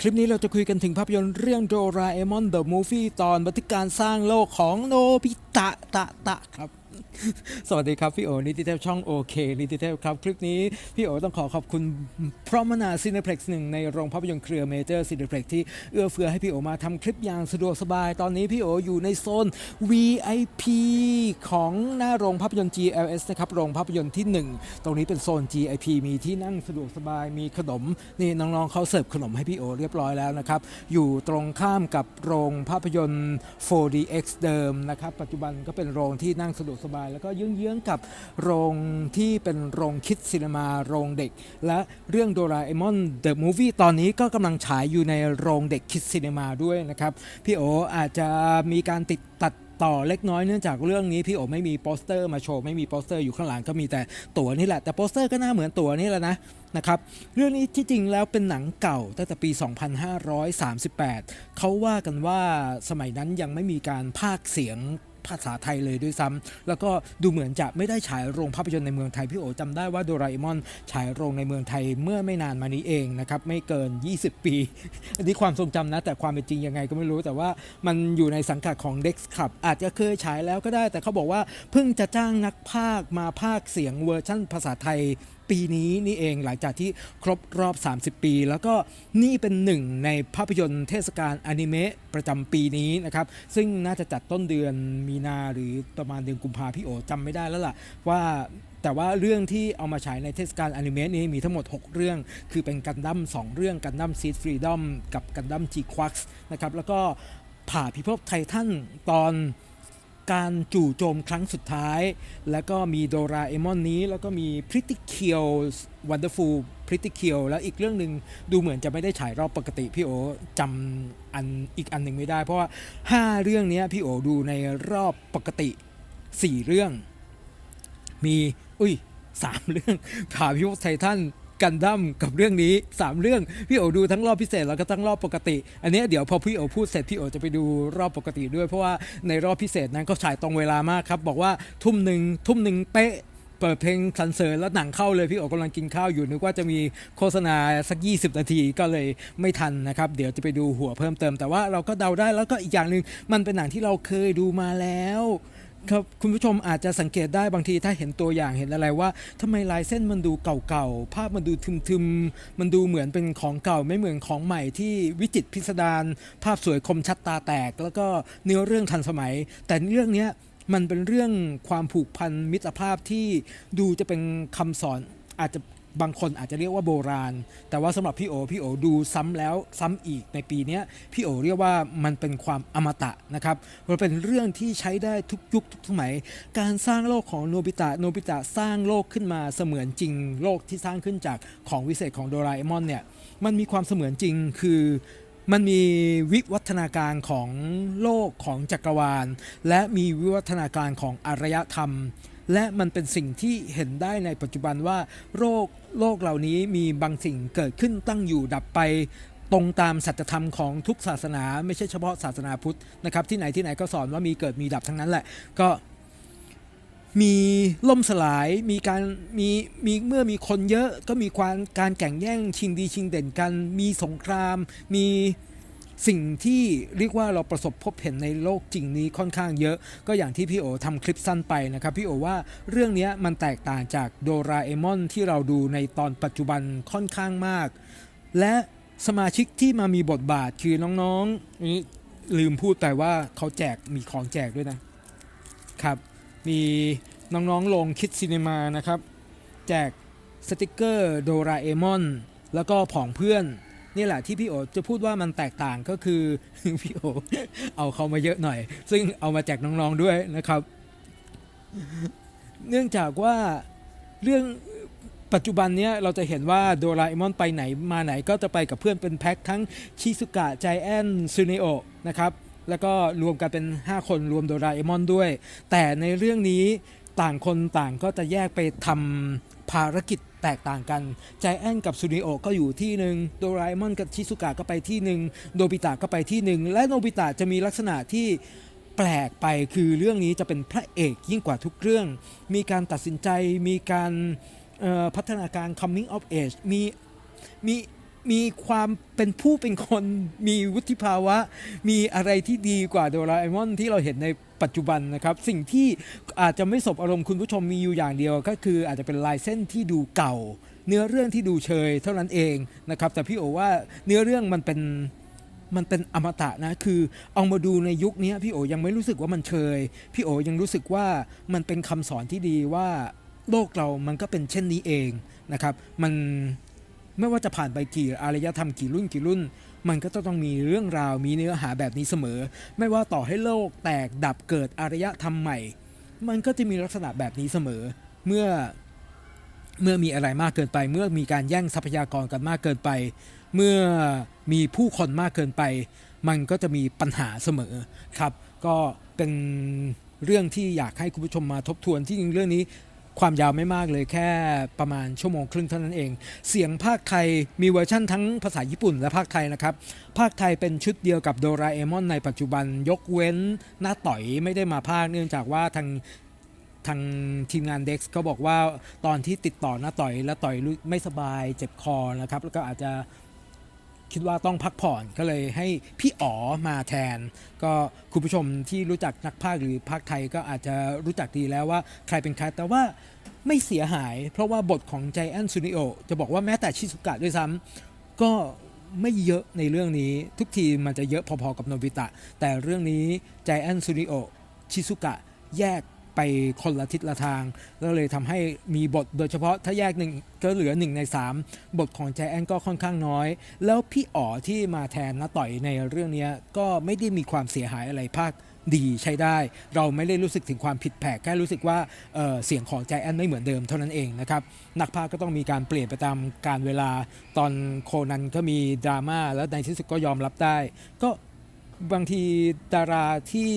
คลิปนี้เราจะคุยกันถึงภาพยนตร์เรื่องโดราเอมอนเดอะมูฟี่ตอนบันทึกการสร้างโลกของโนบิตะตะตะครับ สวัสดีครับ พี่โอนิติเทพช่องโอเคนิติเทพครับ คลิปนี้ พี่โอต้องขอขอบคุณพรอมนาซีเนเพล็กซ์หนึ่งในโรงภาพยนตร์เครือเมเจอร์ซีเนเพล็กซ์ที่เอื้อเฟื้อให้พี่โอมาทำคลิปอย่างสะดวกสบาย ตอนนี้พี่โออยู่ในโซน VIP ของหน้าโรงภาพยนตร์ GLS นะครับ โรงภาพยนตร์ที่ 1 ตรงนี้เป็นโซน GIP มีที่นั่งสะดวกสบายมีขนมนี่น้องๆเขาเสิร์ฟขนมให้พี่โอเรียบร้อยแล้วนะครับอยู่ตรงข้ามกับโรงภาพยนตร์ 4DX เดิมนะครับปัจจุบันก็เป็นโรงที่นั่งสะดวกสบายแล้วก็เยื้องๆกับโรงที่เป็นโรงคิดซีนีมาโรงเด็ก และเรื่องโดราเอมอนเดอะมูฟวี่ตอนนี้ก็กำลังฉายอยู่ในโรงเด็กคิดซีนีมาด้วยนะครับ พี่โออาจจะมีการติดตัดต่อเล็กน้อยเนื่องจากเรื่องนี้พี่โอไม่มีโปสเตอร์มาโชว์ไม่มีโปสเตอร์อยู่ข้างหลังก็มีแต่ตั๋วนี่แหละแต่โปสเตอร์ก็น่าเหมือนตั๋วนี่แหละนะนะครับเรื่องนี้ที่จริงแล้วเป็นหนังเก่าตั้งแต่ปี 2538 เขาว่ากันว่าสมัยนั้นยังไม่มีการพากเสียง ภาษาไทยเลยด้วยซ้ำแล้วก็ดูเหมือนจะไม่ได้ฉายโรงภาพยนตร์ในเมืองไทย พี่โอจำได้ว่าโดราเอมอนฉายโรงในเมืองไทยเมื่อไม่นานมานี้เองนะครับไม่เกิน 20 ปี อันนี้ความทรงจำนะ แต่ความเป็นจริงยังไงก็ไม่รู้ แต่ว่ามันอยู่ในสังกัดของ Dex Club อาจจะเคยฉายแล้วก็ได้ แต่เขาบอกว่าเพิ่งจะจ้างนักพากมาพากเสียงเวอร์ชั่นภาษาไทย ปีนี้นี่เองหลังจากที่ครบรอบ 30 ปี แล้วก็นี่เป็นหนึ่งในภาพยนตร์เทศกาลอนิเมะประจำปีนี้นะครับซึ่งน่าจะจัดต้นเดือนมีนาหรือประมาณเดือนกุมภาพี่โอจำไม่ได้แล้วล่ะว่าแต่ว่าเรื่องที่เอามาฉายในเทศกาลอนิเมะนี้มีทั้งหมด 6 เรื่อง คือเป็นกันดั้ม2เรื่องกันดั้มซีดฟรีดอมกับกันดั้มจีควักส์นะครับ แล้วก็ผ่าพิภพไททันตอน การจู่โจมครั้งสุดท้าย แล้วก็มีโดราเอมอนนี้ แล้วก็มีพริตติเคียววันเดอร์ฟูลพริตติเคียวแล้วอีกเรื่องหนึ่งดูเหมือนจะไม่ได้ฉายรอบปกติ พี่โอจำอันอีกอันหนึ่งไม่ได้ เพราะว่า 5 เรื่องนี้พี่โอดูในรอบปกติ 4 เรื่อง มี อุ้ยสามเรื่องผ่าพิภพไททัน กันดั้มกับเรื่องนี้ 3 เรื่อง พี่โอดูทั้งรอบพิเศษแล้วก็ทั้งรอบปกติ อันนี้เดี๋ยวพอพี่โอพูดเสร็จพี่โอจะไปดูรอบปกติด้วยเพราะว่าในรอบพิเศษนั้นก็ฉายตรงเวลามากครับ บอกว่าทุ่มหนึ่งทุ่มหนึ่งเป๊ะเปิดเพลงสรรเสริญแล้วหนังเข้าเลยพี่โอกำลังกินข้าวอยู่นึกว่าจะมีโฆษณาสัก 20 นาทีก็เลยไม่ทันนะครับ เดี๋ยวจะไปดูหัวเพิ่มเติม แต่ว่าเราก็เดาได้แล้วก็อีกอย่างหนึ่งมันเป็นหนังที่เราเคยดูมาแล้ว ครับคุณผู้ชมอาจจะสังเกตได้บางทีถ้าเห็นตัวอย่างเห็นอะไรว่าทำไมลายเส้นมันดูเก่าๆ ภาพมันดูทึมๆ มันดูเหมือนเป็นของเก่าไม่เหมือนของใหม่ที่วิจิตพิสดารภาพสวยคมชัดตาแตก แล้วก็เนื้อเรื่องทันสมัย แต่เรื่องนี้มันเป็นเรื่องความผูกพันมิตรภาพที่ดูจะเป็นคำสอนอาจจะ บางคนอาจจะเรียกว่าโบราณ แต่ว่าสำหรับพี่โอพี่โอดูซ้ำแล้วซ้ำอีกในปีนี้พี่โอเรียกว่ามันเป็นความอมตะนะครับมันเป็นเรื่องที่ใช้ได้ทุกยุคทุกสมัย การสร้างโลกของโนบิตะโนบิตะสร้างโลกขึ้นมาเสมือนจริง โลกที่สร้างขึ้นจากของวิเศษของโดราเอมอนเนี่ยมันมีความเสมือนจริงคือมันมีวิวัฒนาการของโลกของจักรวาล และมีวิวัฒนาการของอารยธรรม และมันเป็นสิ่งที่เห็นได้ในปัจจุบันว่า โรคโลกเหล่านี้มีบางสิ่งเกิดขึ้นตั้งอยู่ดับไปตรงตามสัจธรรมของทุกศาสนา ไม่ใช่เฉพาะศาสนาพุทธนะครับ ที่ไหนที่ไหนก็สอนว่ามีเกิดมีดับทั้งนั้นแหละ ก็มีล่มสลายมีการมีมีเมื่อมีคนเยอะก็มีความการแข่งแย่งชิงดีชิงเด่นกัน มีสงคราม มี สิ่งที่เรียกว่าเราประสบพบเห็นในโลกจริงนี้ค่อนข้างเยอะ ก็อย่างที่พี่โอทำคลิปสั้นไปนะครับ พี่โอว่าเรื่องนี้มันแตกต่างจากโดราเอมอนที่เราดูในตอนปัจจุบันค่อนข้างมาก และสมาชิกที่มามีบทบาทคือน้องๆนี่ลืมพูดไปว่าเขาแจกมีของแจกด้วยนะครับ มีน้องๆลงคิดซีนีมานะครับ แจกสติกเกอร์โดราเอมอนแล้วก็ผองเพื่อน นี่แหละที่พี่โอจะพูดว่ามันแตกต่างก็คือพี่โอเอาเขามาเยอะหน่อย ซึ่งเอามาแจกน้องๆด้วยนะครับ เนื่องจากว่าเรื่องปัจจุบันเนี้ยเราจะเห็นว่าโดราเอมอนไปไหนมาไหนก็จะไปกับเพื่อนเป็นแพ็คทั้งชิซุกะใจแอนซูเนโอนะครับแล้วก็รวมกันเป็น 5 คนรวมโดราเอมอนด้วย แต่ในเรื่องนี้ต่างคนต่างก็จะแยกไปทำภารกิจ แตกต่างกันใจแอนกับซูนิโอก็อยู่ที่หนึ่งโดราเอมอนกับชิซุกะก็ไปที่หนึ่งโนบิตะก็ไปที่หนึ่งและโนบิตะจะมีลักษณะที่แปลกไปคือเรื่องนี้จะเป็นพระเอกยิ่งกว่าทุกเรื่อง มีการตัดสินใจมีการพัฒนาการ coming of age มีมี มีความเป็นผู้เป็นคน มีวุฒิภาวะ มีอะไรที่ดีกว่าโดราเอมอนที่เราเห็นในปัจจุบันนะครับ สิ่งที่อาจจะไม่สบอารมณ์คุณผู้ชมมีอยู่อย่างเดียว ก็คืออาจจะเป็นลายเส้นที่ดูเก่า เนื้อเรื่องที่ดูเชยเท่านั้นเองนะครับ แต่พี่โอว่าเนื้อเรื่องมันเป็นมันเป็นอมตะนะ คือเอามาดูในยุคนี้พี่โอยังไม่รู้สึกว่ามันเชย พี่โอยังรู้สึกว่ามันเป็นคำสอนที่ดีว่าโลกเรามันก็เป็นเช่นนี้เองนะครับ มัน ไม่ว่าจะผ่านไปกี่อารยธรรมกี่รุ่นกี่รุ่น มันก็ต้องมีเรื่องราวมีเนื้อหาแบบนี้เสมอ ไม่ว่าต่อให้โลกแตกดับเกิดอารยธรรมใหม่ มันก็จะมีลักษณะแบบนี้เสมอ เมื่อเมื่อมีอะไรมากเกินไป เมื่อมีการแย่งทรัพยากรกันมากเกินไป เมื่อมีผู้คนมากเกินไป มันก็จะมีปัญหาเสมอครับ ก็เป็นเรื่องที่อยากให้คุณผู้ชมมาทบทวนที่จริงเรื่องนี้ ความยาวไม่มากเลยแค่ประมาณชั่วโมงครึ่งเท่านั้นเอง เสียงภาคไทยมีเวอร์ชั่นทั้งภาษาญี่ปุ่นและภาคไทยนะครับ ภาคไทยเป็นชุดเดียวกับโดราเอมอนในปัจจุบันยกเว้นหน้าต่อยไม่ได้มาภาคเนื่องจากว่าทางทางทีมงานเด็กก็บอกว่าตอนที่ติดต่อหน้าต่อยแล้วต่อยไม่สบายเจ็บคอนะครับ แล้วก็อาจจะ คิดว่าต้องพักผ่อนก็เลยให้พี่อ๋อมาแทน ก็คุณผู้ชมที่รู้จักนักพากย์หรือภาคไทยก็อาจจะรู้จักดีแล้วว่าใครเป็นใครแต่ว่าไม่เสียหาย เพราะว่าบทของใจแอนซูนิโอจะบอกว่าแม้แต่ชิซุกะด้วยซ้ำก็ไม่เยอะในเรื่องนี้ทุกทีมันจะเยอะพอๆกับโนบิตะ แต่เรื่องนี้ใจแอนซูนิโอชิซุกะแยก ไปคนละทิศละทาง แล้วเลยทำให้มีบทโดยเฉพาะถ้าแยกหนึ่งก็เหลือหนึ่งใน 3 บทของใจแอนก็ค่อนข้างน้อย แล้วพี่อ๋อที่มาแทนนาต่อยในเรื่องนี้ก็ไม่ได้มีความเสียหายอะไรภาคดีใช้ได้ เราไม่ได้รู้สึกถึงความผิดแผกแค่รู้สึกว่าเเสียงของใจแอนไม่เหมือนเดิมเท่านั้นเองนะครับ นักพากย์ก็ต้องมีการเปลี่ยนไปตามการเวลา ตอนโคนันก็มีดราม่าแล้วในที่สุดก็ยอมรับได้ ก็ บางทีดาราที่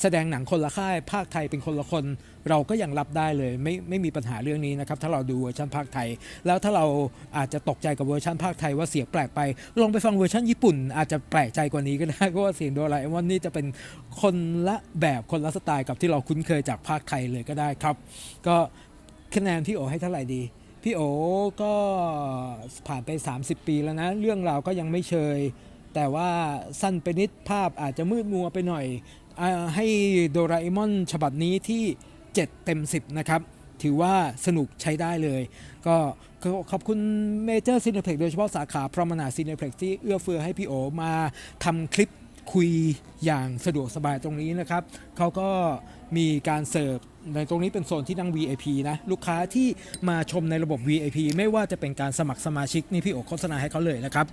แสดงหนังคนละค่าย ภาคไทยเป็นคนละคน เราก็ยังรับได้เลย ไม่ไม่มีปัญหาเรื่องนี้นะครับ ถ้าเราดูเวอร์ชันภาคไทย แล้วถ้าเราอาจจะตกใจกับเวอร์ชันภาคไทยว่าเสียงแปลกไป ลองไปฟังเวอร์ชันญี่ปุ่น อาจจะแปลกใจกว่านี้ก็ได้เพราะว่าเสียงโดราเอมอนนี่จะเป็นคนละแบบคนละสไตล์กับที่เราคุ้นเคยจากภาคไทยเลยก็ได้ครับ ก็คะแนนพี่โอให้เท่าไหร่ดีพี่โอก็ผ่านไป 30 ปีแล้วนะ เรื่องราวก็ยังไม่เชย แต่ว่าสั้นไปนิดภาพอาจจะมืดมัวไปหน่อยอให้โดราเอมอนฉบับนี้ที่ 7 เต็ม 10 นะครับ ถือว่าสนุกใช้ได้เลย ก็ขอบคุณเมเจอร์ซีเนเพล็กโดยเฉพาะสาขาพรมนาซีเนเพล็กที่เอื้อเฟื้อให้พี่โอมาทำคลิปคุยอย่างสะดวกสบายตรงนี้นะครับ เขาก็มีการเสิร์ฟ ในตรงนี้เป็นโซนที่นั่ง VIP นะลูกค้าที่มาชมในระบบ VIP ไม่ว่าจะเป็นการสมัครสมาชิกนี่พี่โอโฆษณาให้เขาเลยนะครับ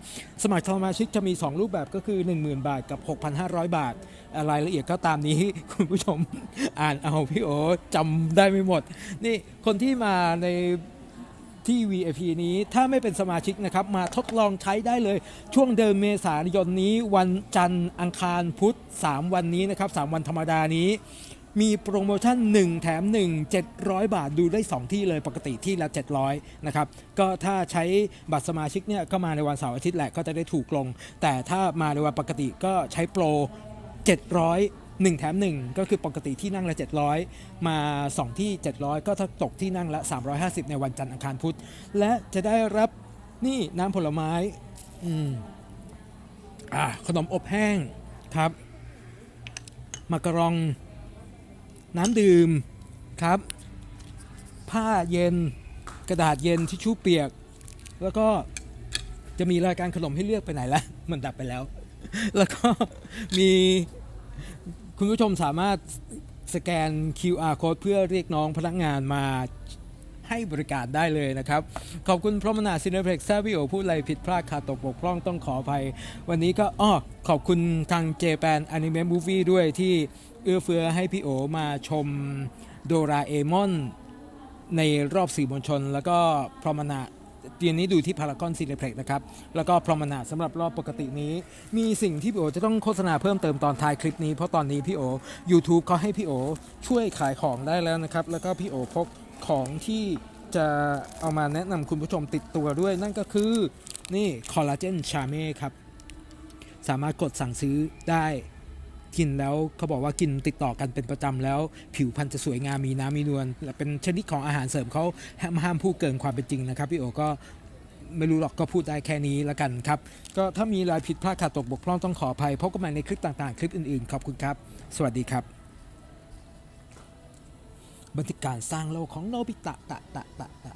สมัครสมาชิกจะมี 2 รูปแบบก็คือ 10,000 บาทกับ 6,500 บาท รายละเอียดก็ตามนี้คุณผู้ชมอ่านเอาพี่โอจำได้ไม่หมด นี่คนที่มาในที่ VIP นี้ถ้าไม่เป็นสมาชิกนะครับ มาทดลองใช้ได้เลย ช่วงเดิมเมษายนนี้วันจันทร์อังคารพุธ 3 วันนี้นะครับ 3 วันธรรมดานี้ มีโปรโมชั่น 1 แถม 1 700 บาทดูได้ 2 ที่เลยปกติที่ละ 700 นะครับ ก็ถ้าใช้บัตรสมาชิกเนี่ยก็มาในวันเสาร์อาทิตย์แหละก็จะได้ถูกลง แต่ถ้ามาในวันปกติก็ใช้โปร 700 1 แถม 1 ก็คือปกติที่นั่งละ 700 มา 2 ที่ 700 ก็ถ้าตกที่นั่งละ 350 ในวันจันทร์อังคารพุธ และจะได้รับนี่น้ำผลไม้อืมอ่าขนมอบแห้งครับ มักกะรอง น้ำดื่มครับ ผ้าเย็นกระดาษเย็นทิชชู่เปียก แล้วก็จะมีรายการขนมให้เลือกไปไหนละมันดับไปแล้ว แล้วก็มีคุณผู้ชมสามารถสแกน QR code เพื่อเรียกน้องพนักงานมา ให้บริการได้เลยนะครับ ขอบคุณพรหมนาซินเนเพล็กซ์ถ้าพี่โอพูดอะไรผิดพลาดขาดตกบกพร่องต้องขออภัย วันนี้ก็อ้อขอบคุณทางเจแปนอนิเมะมูฟี่ด้วยที่เอื้อเฟื้อให้พี่โอมาชมโดราเอมอนในรอบสื่อมวลชน แล้วก็พรหมนาเตียนนี้ดูที่พารากอนซีเนเพล็กนะครับ แล้วก็พรหมนาสำหรับรอบปกตินี้ มีสิ่งที่พี่โอจะต้องโฆษณาเพิ่มเติมตอนท้ายคลิปนี้ เพราะตอนนี้พี่โอ YouTube เขาให้พี่โอช่วยขายของได้แล้วนะครับ แล้วก็พี่โอพก ของที่จะเอามาแนะนำคุณผู้ชมติดตัวด้วยนั่นก็คือ นี่คอลลาเจนชาเม่ครับ สามารถกดสั่งซื้อได้กินแล้วเขาบอกว่ากินติดต่อกันเป็นประจำแล้ว ผิวพรรณจะสวยงามมีน้ำมีนวลเป็นชนิดของอาหารเสริมเขาห้ามห้ามพูดเกินความเป็นจริงนะครับ พี่โอก็ไม่รู้หรอกก็พูดได้แค่นี้ละกันครับ ก็ถ้ามีรายผิดพลาดขาดตกบกพร่องต้องขออภัยพบกันใหม่ในคลิปต่างๆ คลิปอื่นๆ ขอบคุณครับ สวัสดีครับ บันทึกการสร้างโลกของโนบิตะตะตะตะตะ